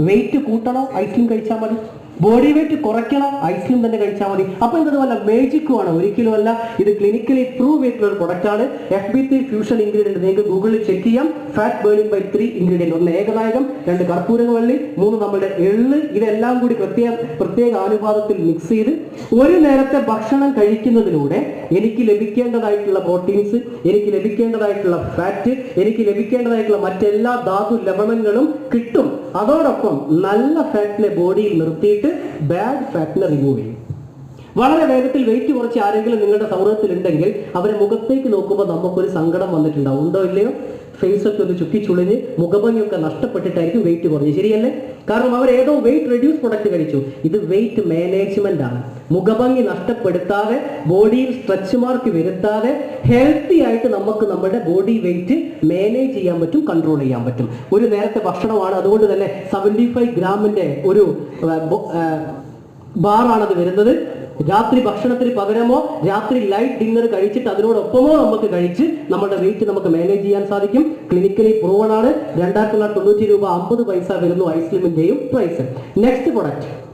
Wait കൂട്ടണോ? Ice cream കഴിച്ചാൽ മതി. Body weight കുറയ്ക്കണം ഐസ്ക്രീം തന്നെ കഴിച്ചാൽ മതി. അപ്പൊ എന്തത് വല്ല മേജിക്കും ആണ്. ഒരിക്കലും അല്ല ഇത് ക്ലിനിക്കലി പ്രൂവ് ചെയ്തിട്ടുള്ള ഒരു പ്രൊഡക്റ്റ് ആണ്. F B three fusion ingredient നിങ്ങൾക്ക് ഗൂഗിളിൽ ചെക്ക് ചെയ്യാം. Fat burning by three ingredient ഒന്ന് ഏകനായകം രണ്ട് കർപ്പൂരവള്ളി മൂന്ന് നമ്മുടെ എള്ള്. ഇതെല്ലാം കൂടി പ്രത്യേക പ്രത്യേക അനുപാതത്തിൽ മിക്സ് ചെയ്ത് ഒരു നേരത്തെ ഭക്ഷണം കഴിക്കുന്നതിലൂടെ എനിക്ക് ലഭിക്കേണ്ടതായിട്ടുള്ള പ്രോട്ടീൻസ് എനിക്ക് ലഭിക്കേണ്ടതായിട്ടുള്ള ഫാറ്റ് എനിക്ക് ലഭിക്കേണ്ടതായിട്ടുള്ള മറ്റെല്ലാ ധാതു ലവണങ്ങളും കിട്ടും. അതോടൊപ്പം നല്ല ഫാറ്റിനെ ബോഡിയിൽ നിർത്തിയിട്ട് ബാഡ് ഫാറ്റിനെ റിമൂവ് ചെയ്യും. വളരെ വേഗത്തിൽ വെയിറ്റ് കുറച്ച് ആരെങ്കിലും നിങ്ങളുടെ സൗഹൃദത്തിൽ ഉണ്ടെങ്കിൽ അവരെ മുഖത്തേക്ക് നോക്കുമ്പോൾ നമുക്കൊരു സങ്കടം വന്നിട്ടുണ്ടാവും. ഉണ്ടോ ഇല്ലയോ? ഫേസ് ഒക്കെ ഒന്ന് ചുക്കിച്ചുളിഞ്ഞ് മുഖഭംഗിയൊക്കെ നഷ്ടപ്പെട്ടിട്ടായിരിക്കും വെയിറ്റ് കുറഞ്ഞു ശരിയല്ലേ? കാരണം അവർ ഏതോ വെയിറ്റ് റെഡ്യൂസ് പ്രൊഡക്റ്റ് കഴിച്ചു. ഇത് വെയിറ്റ് മാനേജ്മെന്റ് ആണ്. മുഖഭംഗി നഷ്ടപ്പെടുത്താതെ ബോഡിയിൽ സ്ട്രെച്ച് മാർക്ക് വരുത്താതെ ഹെൽത്തി ആയിട്ട് നമുക്ക് നമ്മുടെ ബോഡി വെയിറ്റ് മാനേജ് ചെയ്യാൻ പറ്റും കൺട്രോൾ ചെയ്യാൻ പറ്റും. ഒരു നേരത്തെ ഭക്ഷണമാണ്. അതുകൊണ്ട് തന്നെ സെവന്റി ഫൈവ് ഗ്രാമിന്റെ ഒരു ബാറാണത് വരുന്നത്. രാത്രി ഭക്ഷണത്തിന് പകരമോ രാത്രി ലൈറ്റ് ഡിന്നർ കഴിച്ചിട്ട് അതിനോടൊപ്പമോ നമുക്ക് കഴിച്ച് നമ്മുടെ വെയിറ്റ് നമുക്ക് മാനേജ് ചെയ്യാൻ സാധിക്കും. ക്ലിനിക്കലി പ്രൂവൺ ആണ്. രണ്ടായിരത്തി തൊള്ളായിരത്തി തൊണ്ണൂറ്റി രൂപ അമ്പത് പൈസ വരുന്നു ഐസ്ലിമിന്റെയും പ്രൈസ് നെക്സ്റ്റ് പ്രൊഡക്റ്റ്